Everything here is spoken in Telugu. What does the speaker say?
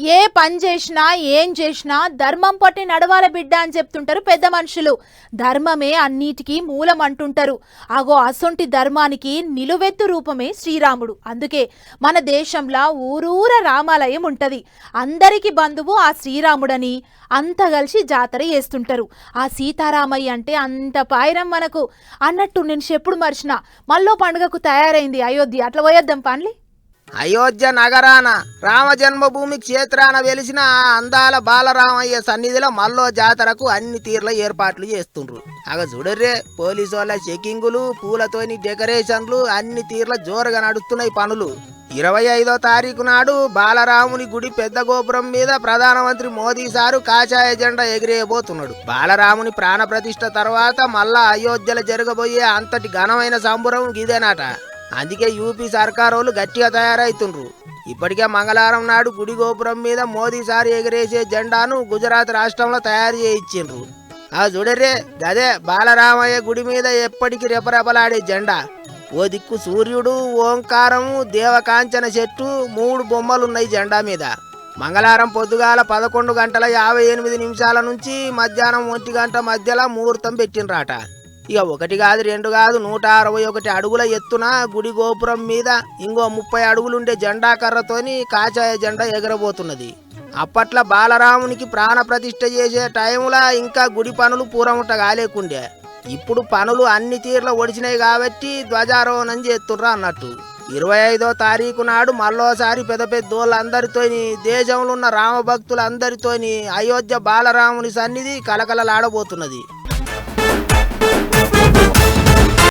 ఏ పని చేసినా ఏం చేసినా ధర్మం పట్టి నడవాల బిడ్డ అని చెప్తుంటారు పెద్ద మనుషులు. ధర్మమే అన్నిటికీ మూలం అంటుంటారు. అగో అసొంటి ధర్మానికి నిలువెత్తు రూపమే శ్రీరాముడు. అందుకే మన దేశంలో ఊరూర రామాలయం ఉంటది. అందరికీ బంధువు ఆ శ్రీరాముడని అంత కలిసి జాతర చేస్తుంటారు. ఆ సీతారామయ్య అంటే అంత పాయరం మనకు. అన్నట్టు నేను ఎప్పుడు మర్చిన. మళ్ళీ పండుగకు తయారైంది అయోధ్య. అట్లా పోయొద్దాం పాన్లి. అయోధ్య నగరాన రామ జన్మభూమి క్షేత్రాన వెలిసిన ఆ అందాల బాలరామయ్య సన్నిధిలో మల్లో జాతరకు అన్ని తీర్ల ఏర్పాట్లు చేస్తుండ్రు. అగ చూడర్రే పోలీసు వాళ్ళ చెకింగులు పూలతోని డెకరేషన్లు అన్ని తీర్ల జోరుగా నడుస్తున్నాయి పనులు. ఇరవై ఐదో తారీఖు నాడు బాలరాముని గుడి పెద్ద గోపురం మీద ప్రధానమంత్రి మోదీ సారు కాషాయ జెండా ఎగిరేయబోతున్నాడు. బాలరాముని ప్రాణ ప్రతిష్ఠ తర్వాత మళ్ళా అయోధ్యలో జరగబోయే అంతటి ఘనమైన సంబురం ఇదేనాట. అందుకే యూపీ సర్కారోళ్ళు గట్టిగా తయారైతుండ్రు. ఇప్పటికే మంగళవారం నాడు గుడి గోపురం మీద మోదీ సారి ఎగిరేసే జెండాను గుజరాత్ రాష్ట్రంలో తయారు చేయించిండ్రు. ఆ చూడరే గదే బాలరామయ్య గుడి మీద ఎప్పటికీ రెపరెపలాడే జెండా. ఓ దిక్కు సూర్యుడు ఓంకారము దేవకాంచన చెట్టు మూడు బొమ్మలున్నాయి జెండా మీద. మంగళవారం పొద్దుగాల పదకొండు గంటల యాభై ఎనిమిది నిమిషాల నుంచి మధ్యాహ్నం ఒంటి గంట మధ్యలో ముహూర్తం పెట్టినరాట ఇక ఒకటి కాదు రెండు కాదు నూట అరవై ఒకటి అడుగుల ఎత్తున గుడి గోపురం మీద ఇంకో ముప్పై అడుగులుండే జెండా కర్రతోని కాచాయ జెండా ఎగరబోతున్నది. అప్పట్లో బాలరామునికి ప్రాణ ప్రతిష్ఠ చేసే టైంలో ఇంకా గుడి పనులు పూరముట కాలేకుండే. ఇప్పుడు పనులు అన్ని తీర్ల ఒడిచినాయి కాబట్టి ధ్వజారోహణం చేస్తుర్రా అన్నట్టు. ఇరవై ఐదో తారీఖు నాడు మళ్ళోసారి పెద్ద పెద్దోళ్ళందరితోని దేశంలో ఉన్న రామభక్తులందరితోని అయోధ్య బాలరాముని సన్నిధి కలకలలాడబోతున్నది.